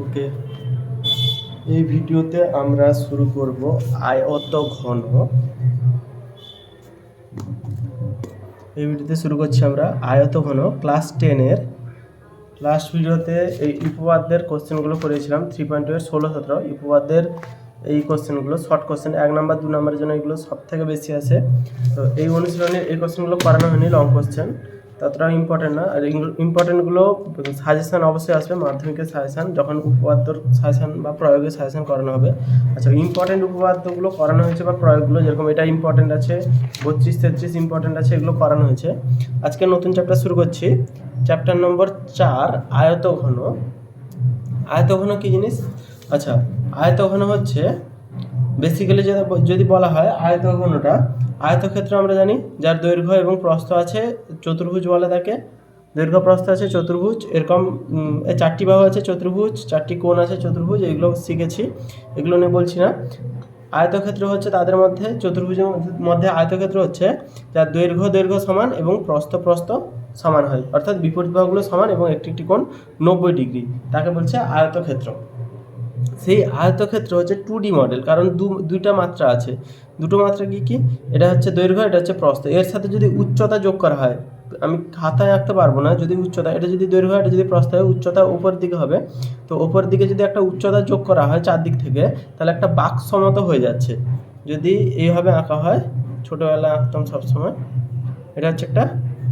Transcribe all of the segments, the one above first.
ওকে। এই ভিডিওতে আমরা শুরু করব আয়ত ঘন। এই ভিডিওতে শুরু করছি আমরা আয়ত ঘন ক্লাস টেনের লাস্ট ভিডিওতে এই উপপাদ্যের কোশ্চেনগুলো করেছিলাম থ্রি পয়েন্ট টু এর ষোলো, সতেরো। উপপাদ্যের এই কোশ্চেনগুলো শর্ট কোশ্চেন এক নাম্বার, দু নাম্বারের জন্য এগুলো সব থেকে বেশি আছে। তো এই অনুশীলনের এই কোশ্চেনগুলো করানো হয়নি লং কোশ্চেন ততটা ইম্পর্টেন্ট না। আর ইম্পর্টেন্টগুলো সাজেশান অবশ্যই আসবে, মাধ্যমিকের সাজেশন যখন উপপাদ্যর সাজেশান বা প্রয়োগের সাজেশান করানো হবে। আচ্ছা ইম্পর্টেন্ট উপপাদ্যগুলো করানো হয়েছে বা প্রয়োগগুলো যেরকম এটা ইম্পর্টেন্ট আছে, বত্রিশ, তেত্রিশ ইম্পর্টেন্ট আছে, এগুলো করানো হয়েছে। আজকে নতুন চ্যাপ্টার শুরু করছি। চ্যাপ্টার নম্বর চার আয়তঘন আয়তঘন কী জিনিস? আচ্ছা আয়তঘন হচ্ছে বেসিক্যালি যদি বলা হয় আয়তঘনটা আয়তক্ষেত্র আমরা জানি, যার দৈর্ঘ্য এবং প্রস্থ আছে চতুর্ভুজ বলে তাকে। দৈর্ঘ্য, প্রস্থ আছে চতুর্ভুজ, এরকম চারটি বাহু আছে চতুর্ভুজ, চারটি কোণ আছে চতুর্ভুজ, এগুলো শিখেছি, এগুলো নিয়ে বলছি না। আয়তক্ষেত্র হচ্ছে তাদের মধ্যে, চতুর্ভুজের মধ্যে আয়তক্ষেত্র হচ্ছে যার দৈর্ঘ্য দৈর্ঘ্য সমান এবং প্রস্থ প্রস্থ সমান হয়। অর্থাৎ বিপরীত বাহুগুলো সমান এবং একটি একটি কোণ নব্বই ডিগ্রি। তাকে বলছে আয়তক্ষেত্র। সেই আয়তক্ষেত্র হচ্ছে টু ডি মডেল কারণ দু, দুইটা মাত্রা আছে। দুটো মাত্রা কি কি? এটা হচ্ছে দৈর্ঘ্য, এটা হচ্ছে প্রস্থ। এর সাথে যদি উচ্চতা যোগ করা হয়, আমি খাতায় আঁকতে পারব না, যদি উচ্চতা, এটা যদি দৈর্ঘ্য, এটা যদি প্রস্থ হয়, উচ্চতা উপর দিকে হবে। তো উপর দিকে যদি একটা উচ্চতা যোগ করা হয় চারদিক থেকে, তাহলে একটা বাক্স মতো হয়ে যাচ্ছে। যদি এইভাবে আঁকা হয়, ছোটোবেলায় আঁকতাম সবসময়, এটা হচ্ছে একটা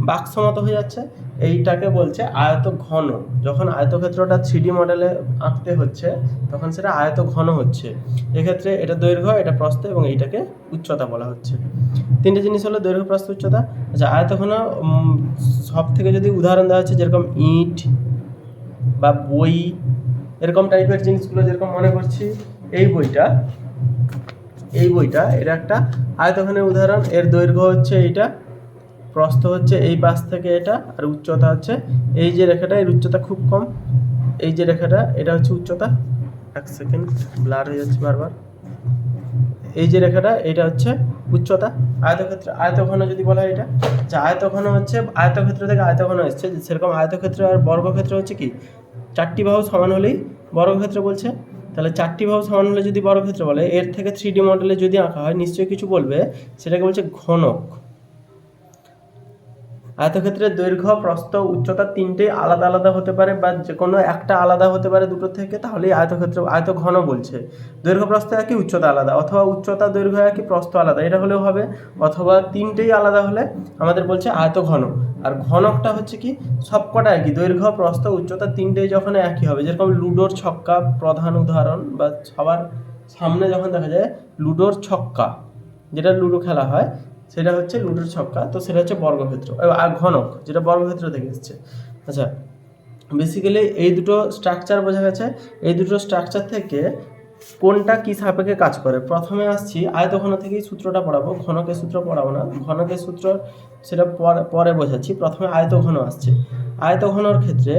বাক্স মতো হয়ে যাচ্ছে। এইটাকে বলছে আয়ত ঘন যখন আয়তক্ষেত্রটা থ্রি ডি মডেলে আঁকতে হচ্ছে, তখন সেটা আয়ত ঘন হচ্ছে। এক্ষেত্রে এটা দৈর্ঘ্য, এটা প্রস্থ এবং এইটাকে উচ্চতা বলা হচ্ছে। তিনটে জিনিস হলো দৈর্ঘ্য, প্রস্থ, উচ্চতা। আচ্ছা আয়ত ঘন সব থেকে যদি উদাহরণ দেওয়া হচ্ছে, যেরকম ইট বা বই, এরকম টাইপের জিনিসগুলো যেরকম মনে করছি, এই বইটা এই বইটা, এটা একটা আয়তঘনের উদাহরণ। এর দৈর্ঘ্য হচ্ছে এইটা। প্রস্থ হচ্ছে এই পাশ থেকে এটা আর উচ্চতা হচ্ছে। এই যে রেখাটা, এর উচ্চতা খুব কম। এই যে রেখাটা, এটা হচ্ছে উচ্চতা। এক সেকেন্ড, ব্লার হয়ে যাচ্ছে বারবার। এই যে রেখাটা, এটা হচ্ছে উচ্চতা। আয়তক্ষেত্র, আয়তঘন যদি বলা হয় এটা, যে আয়তঘন হচ্ছে, আয়তক্ষেত্র থেকে আয়তঘন এসছে। সেরকম আয়তক্ষেত্র আর বর্গক্ষেত্র হচ্ছে কি? চারটি বাহু সমান হলেই বর্গক্ষেত্র বলছে। তাহলে চারটি বাহু সমান হলে যদি বর্গক্ষেত্র বলে, এর থেকে থ্রি ডি মডেলে যদি আঁকা হয়, নিশ্চয়ই কিছু বলবে। সেটাকে বলছে ঘনক। আয়তক্ষেত্রের দৈর্ঘ্য, প্রস্থ, উচ্চতা তিনটেই আলাদা আলাদা হতে পারে বা যে কোনো একটা আলাদা হতে পারে দুটো থেকে তাহলেই আয়তক্ষেত্র আয়ত ঘন বলছে। দৈর্ঘ্য, প্রস্থ একই, উচ্চতা আলাদা, অথবা উচ্চতা, দৈর্ঘ্য একই, প্রস্থ আলাদা, এটা হলেও হবে। অথবা তিনটেই আলাদা হলে আমাদের বলছে আয়ত ঘন আর ঘনকটা হচ্ছে কি, সবকটা একই, দৈর্ঘ্য, প্রস্থ, উচ্চতা তিনটেই যখন একই হবে, যেরকম লুডোর ছক্কা প্রধান উদাহরণ বা সবার সামনে যখন দেখা যায়, লুডোর ছক্কা, যেটা লুডো খেলা হয় সেটা হচ্ছে লুডোর ছক্কা, তো সেটা হচ্ছে বর্গক্ষেত্র। আর ঘনক, যেটা বর্গক্ষেত্র থেকে এসছে। আচ্ছা বেসিক্যালি এই দুটো স্ট্রাকচার বোঝা গেছে। এই দুটো স্ট্রাকচার থেকে কোনটা কি সাপেক্ষে কাজ করে? প্রথমে আসছি আয়তঘন থেকেই সূত্রটা পড়াবো। ঘনকের সূত্র পড়াবো না। ঘনকের সূত্র সেটা পরে পরে বোঝাচ্ছি। প্রথমে আয়তঘন আসছে। আয়তঘনর ক্ষেত্রে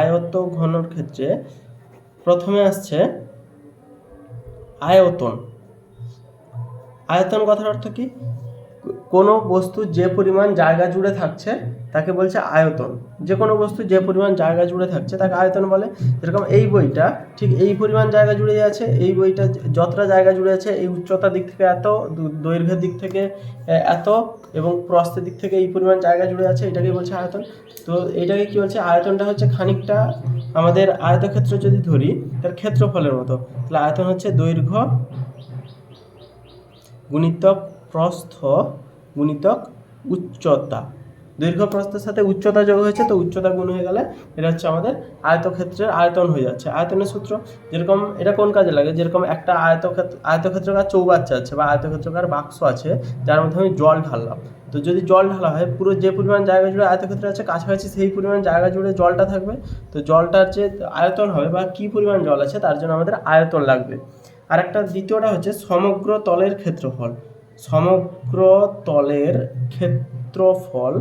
আয়ত ঘনর ক্ষেত্রে প্রথমে আসছে আয়তন। আয়তন কথার অর্থ কি? কোনো বস্তু যে পরিমাণ জায়গা জুড়ে থাকছে, তাকে বলছে আয়তন। যে কোনো বস্তু যে পরিমাণ জায়গা জুড়ে থাকছে, তাকে আয়তন বলে। যেরকম এই বইটা ঠিক এই পরিমাণ জায়গা জুড়ে আছে, এই বইটা যতটা জায়গা জুড়ে আছে, এই উচ্চতার দিক থেকে এত দৈর্ঘ্যের দিক থেকে এত, এবং প্রস্থের দিক থেকে এই পরিমাণ জায়গা জুড়ে আছে এটাকে বলছে আয়তন। তো এটাকে কি বলছে? আয়তনটা হচ্ছে খানিকটা আমাদের আয়তক্ষেত্র যদি ধরি, তার ক্ষেত্রফলের মতো। তাহলে আয়তন হচ্ছে দৈর্ঘ্য গুণিতক প্রস্থ গুণিতক উচ্চতা। দৈর্ঘ্য প্রস্থের সাথে উচ্চতা যোগ হয়েছে, তো উচ্চতা গুণ হয়ে গেলে এটা হচ্ছে আমাদের আয়তক্ষেত্রের আয়তন হয়ে যাচ্ছে। আয়তনের সূত্র, যেরকম এটা কোন কাজে লাগে? যেরকম একটা আয়তক্ষেত্র, আয়তক্ষেত্রকার চৌবাচ্চা আছে বা আয়তক্ষেত্রকার বাক্স আছে, যার মধ্যে আমি জল ঢাললাম। তো যদি জল ঢালা হয়, পুরো যে পরিমাণ জায়গা জুড়ে আয়তক্ষেত্র আছে, কাছাকাছি সেই পরিমাণ জায়গা জুড়ে জলটা থাকবে। তো জলটার যে আয়তন হবে বা কী পরিমাণ জল আছে, তার জন্য আমাদের আয়তন লাগবে। আর একটা দ্বিতীয়টা হচ্ছে সমগ্র তলের ক্ষেত্রফল। সমগ্র তলের ক্ষেত্রফল,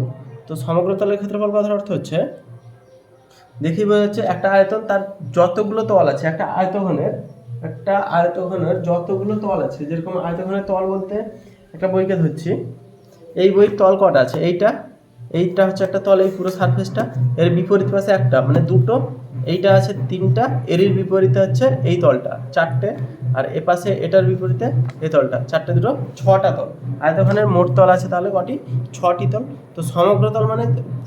তো সমগ্র তলের ক্ষেত্রফল কথার অর্থ হচ্ছে, দেখি বোঝা যাচ্ছে একটা আয়তন তার যতগুলো তল আছে, একটা আয়তঘনের একটা আয়তঘনের যতগুলো তল আছে, যেরকম আয়তঘনের তল বলতে একটা বইকে ধরছি, এই বইয়ের তল কটা আছে? এইটা এইটা হচ্ছে একটা তল, এই পুরো সারফেসটা এর বিপরীত পাশে একটা মানে দুটো, এইটা আছে তিনটা এরই বিপরীতে হচ্ছে এই তলটা, চারটে আর এ পাশে এটার বিপরীতে এ তলটা, চারটে দুটো, ছটা তল। আয়তখানের মোট তল আছে তাহলে কটি? ছটি তল। তো সমগ্র তল মানে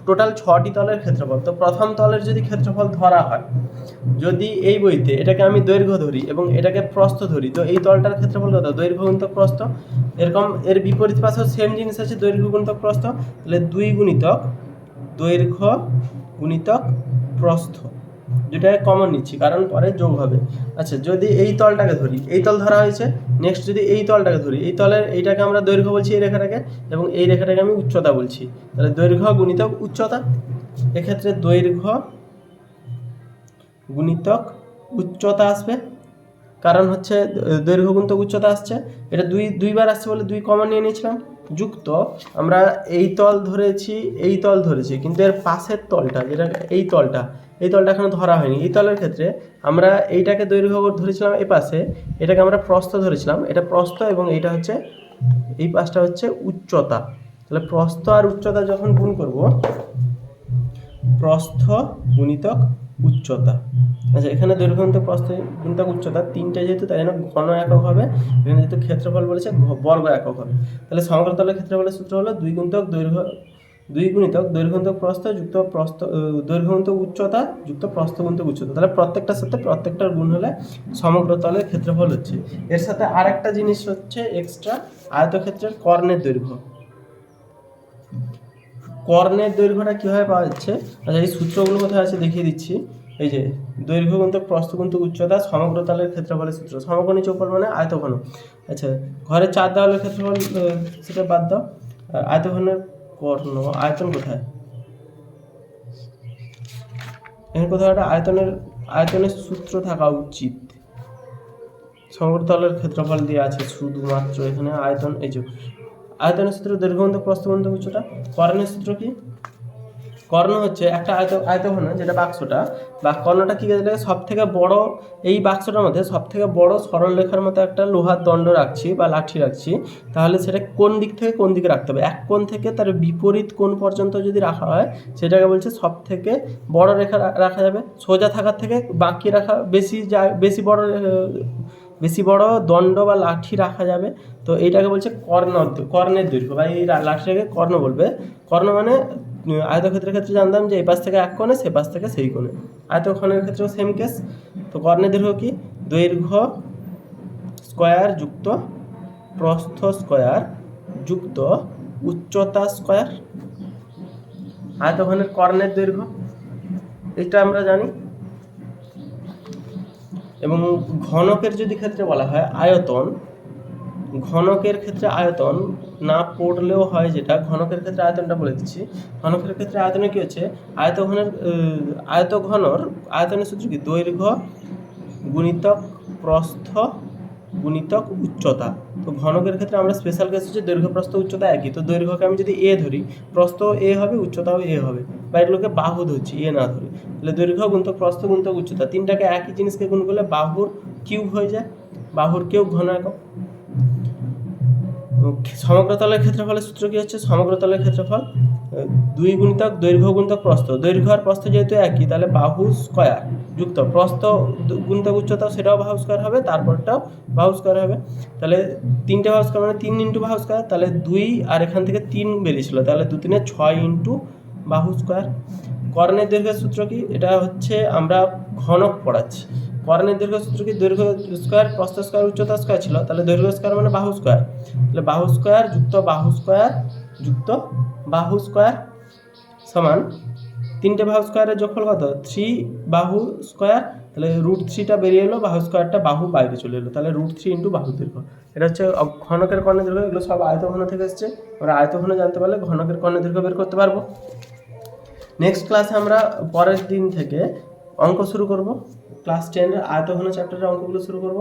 টোটাল ছটি তলের ক্ষেত্রফল। তো প্রথম তলের যদি ক্ষেত্রফল ধরা হয়, যদি এই বইতে এটাকে আমি দৈর্ঘ্য ধরি এবং এটাকে প্রস্থ ধরি, তো এই তলটার ক্ষেত্রফল কত? দৈর্ঘ্য গুণিতক প্রস্থ। এরকম এর বিপরীত পাশেও সেম জিনিস আছে, দৈর্ঘ্য গুণিতক প্রস্থ। তাহলে দুই গুণিতক দৈর্ঘ্য গুণিতক প্রস্থ। দুটাকে কমন নিচ্ছি, কারণ পরে যোগ হবে। আচ্ছা যদি এই তলটাকে ধরি, এই তল ধরা হয়েছে নেক্সট যদি এই তলটাকে ধরি, এই তলের এইটাকে আমরা দৈর্ঘ্য বলছি এই রেখাটাকে, এবং এই রেখাটাকে আমি উচ্চতা বলছি। তাহলে দৈর্ঘ্য গুণিতক উচ্চতা, এক্ষেত্রে দৈর্ঘ্য গুণিতক উচ্চতা আসবে। কারণ হচ্ছে, দৈর্ঘ্য গুণিতক উচ্চতা আসছে। এটা দুই, দুইবার আসছে বলে দুই কমন নিয়ে নিয়েছিলাম। যুক্ত, আমরা এই তল ধরেছি, এই তল ধরেছি, কিন্তু এর পাশের তলটা, যেটা এই তলটা এই তলটা এখনও ধরা হয়নি। এই তলের ক্ষেত্রে আমরা এইটাকে দৈর্ঘ্য ধরেছিলাম এই পাশে, এটাকে আমরা প্রস্থ ধরেছিলাম। এটা প্রস্থ এবং এইটা হচ্ছে, এই পাশটা হচ্ছে উচ্চতা। তাহলে প্রস্থ আর উচ্চতা যখন গুণ করব, প্রস্থ গুণিতক উচ্চতা। আচ্ছা এখানে দৈর্ঘ্য গুণিতক প্রস্থ গুণিতক উচ্চতা তিনটে যেহেতু তাই জন্য ঘন একক হবে। এখানে যেহেতু ক্ষেত্রফল বলেছে বর্গ একক হবে। তাহলে সমগ্র তলের ক্ষেত্রফলের সূত্র হলো দুই গুণিতক দৈর্ঘ্য দুই গুণিতক দৈর্ঘ্য গুণিতক প্রস্থ যুক্ত প্রস্থ আহ, দৈর্ঘ্য গুণিতক উচ্চতা যুক্ত প্রস্থ গুণিতক উচ্চতা। তাহলে প্রত্যেকটার সাথে প্রত্যেকটার গুণ হলে সমগ্র তলের ক্ষেত্রফল হচ্ছে। এর সাথে আরেকটা জিনিস হচ্ছে এক্সট্রা আয়তক্ষেত্রের কর্ণের দৈর্ঘ্য। কর্ণের দৈর্ঘ্যটা কীভাবে পাওয়া যাচ্ছে? আচ্ছা এই সূত্রগুলো কোথায় আছে দেখিয়ে দিচ্ছি। এই যে, দৈর্ঘ্য কিন্তু প্রস্থ কিন্তু উচ্চতা সমগ্র তলের ক্ষেত্রফলের সূত্র। সমকোণী চৌপল মানে আয়তঘন। আচ্ছা ঘরে চার দেওয়ালের ক্ষেত্রফল সেটা বাদ দাও। আয়তঘনের কর্ণ, আয়তন কোথায়? এখানে কোথাও একটা আয়তনের আয়তনের সূত্র থাকা উচিত। সমগ্র তলের ক্ষেত্রফল দিয়ে আছে শুধুমাত্র এখানে আয়তন। এই যে আয়তনের সূত্র দৈর্ঘ্যবন্ধ প্রস্থবন্ধ উচ্চতা। কর্ণের সূত্র কি? কর্ণ হচ্ছে একটা আয়ত, আয়তঘন যেটা বাক্সটা। বা কর্ণটা কি গেলে? সব থেকে বড়, এই বাক্সটার মধ্যে সব থেকে বড় সরল রেখার মতো একটা লোহার দণ্ড রাখছি বা লাঠি রাখছি। তাহলে সেটা কোন দিক থেকে কোন দিকে রাখতে হবে? এক কোণ থেকে তার বিপরীত কোণ পর্যন্ত যদি রাখা হয়, সেটাকে বলছে সব থেকে বড় রেখা রাখা যাবে। সোজা থাকার থেকে বাকি রাখা বেশি যা বেশি বড় বেশি বড় দণ্ড বা লাঠি রাখা যাবে। তো এইটাকে বলছে কর্ণ কর্ণের দৈর্ঘ্য বা এই লাঠিটাকে কর্ণ বলবে। কর্ণ মানে আয়তক্ষেত্রের ক্ষেত্রে জানতাম যে এই পাশ থেকে এক কোণে, সে পাশ থেকে সেই কোণে। আয়তক্ষণের ক্ষেত্রেও সেম কেস তো কর্ণের দৈর্ঘ্য কি? দৈর্ঘ্য স্কোয়ার যুক্ত প্রস্থ স্কোয়ার যুক্ত উচ্চতা স্কোয়ার। আয়তক্ষণের কর্ণের দৈর্ঘ্য। এটা আমরা জানি। এবং ঘনকের যদি ক্ষেত্রে বলা হয় আয়তন, ঘনকের ক্ষেত্রে আয়তন না পড়লেও হয় যেটা, ঘনকের ক্ষেত্রে আয়তনটা বলে দিচ্ছি। ঘনকের ক্ষেত্রে আয়তনে কী হচ্ছে? আয়তঘনের আয়তঘনর আয়তনের সূত্র কি? দৈর্ঘ্য গুণিতক প্রস্থ গুণিতক উচ্চতা। তো ঘনকের ক্ষেত্রে আমরা স্পেশাল কেস হচ্ছে দৈর্ঘ্য, প্রস্থ, উচ্চতা একই। তো দৈর্ঘ্যকে আমি যদি এ ধরি, প্রস্থ এ হবে, উচ্চতাও এ হবে। বা এগুলোকে বাহু ধরছি ইয়ে না ধরে। তাহলে দৈর্ঘ্য গুণিতক, প্রস্থ গুণিতক, উচ্চতা। তিনটাকে একই জিনিসকে গুণ করলে বাহুর কিউব হয়ে যায়, বাহুর কিউব ঘন একক তো সমগ্র তলের ক্ষেত্রফলের সূত্র কি হচ্ছে? সমগ্র তলের ক্ষেত্রফল দুই গুণিতক, দৈর্ঘ্য গুণিতক, প্রস্থ। দৈর্ঘ্য আর প্রস্থ যেহেতু একই, তাহলে বাহু স্কয়ার যুক্ত। প্রস্থ গুণিতক উচ্চতা সেটাও বাহু স্কয়ার হবে, তারপরটাও বাহু স্কয়ার হবে। তাহলে তিনটে বাহু স্কয়ার মানে তিন ইন্টু বাহু স্কয়ার তাহলে দুই আর এখান থেকে তিন বেরিয়েছিল। তাহলে দু তিনে ছয় ইন্টু বাহু স্কয়ার। কর্ণের দৈর্ঘ্যের সূত্র কি? এটা হচ্ছে আমরা ঘনক পড়াচ্ছি। কর্ণের দৈর্ঘ্য সূত্র কি? দৈর্ঘ্য স্কোয়ার প্রস্থ স্কোয়ার, উচ্চতা স্কোয়ার ছিল। তাহলে দৈর্ঘ্য স্কোয়ার মানে বাহু স্কোয়ার। তাহলে বাহু স্কোয়ার যুক্ত বাহু স্কোয়ার যুক্ত বাহু স্কোয়ার সমান তিনটে বাহু স্কোয়ারের যোগফল কত? থ্রি বাহু স্কোয়ার। তাহলে রুট থ্রিটা বেরিয়ে এলো, বাহু স্কোয়ারটা বাহু বাইরে চলে এলো। তাহলে রুট থ্রি ইন্টু বাহু দৈর্ঘ্য। এটা হচ্ছে ঘনকের কর্ণের দৈর্ঘ্য। এগুলো সব আয়তঘন থেকে এসছে। আমরা আয়তঘন জানতে পারলে ঘনকের কর্ণের দৈর্ঘ্য বের করতে পারব। নেক্সট ক্লাসে আমরা পরের দিন থেকে অঙ্ক শুরু করব। ক্লাস টেনের আয়তঘন চ্যাপ্টারের অঙ্কগুলো শুরু করব।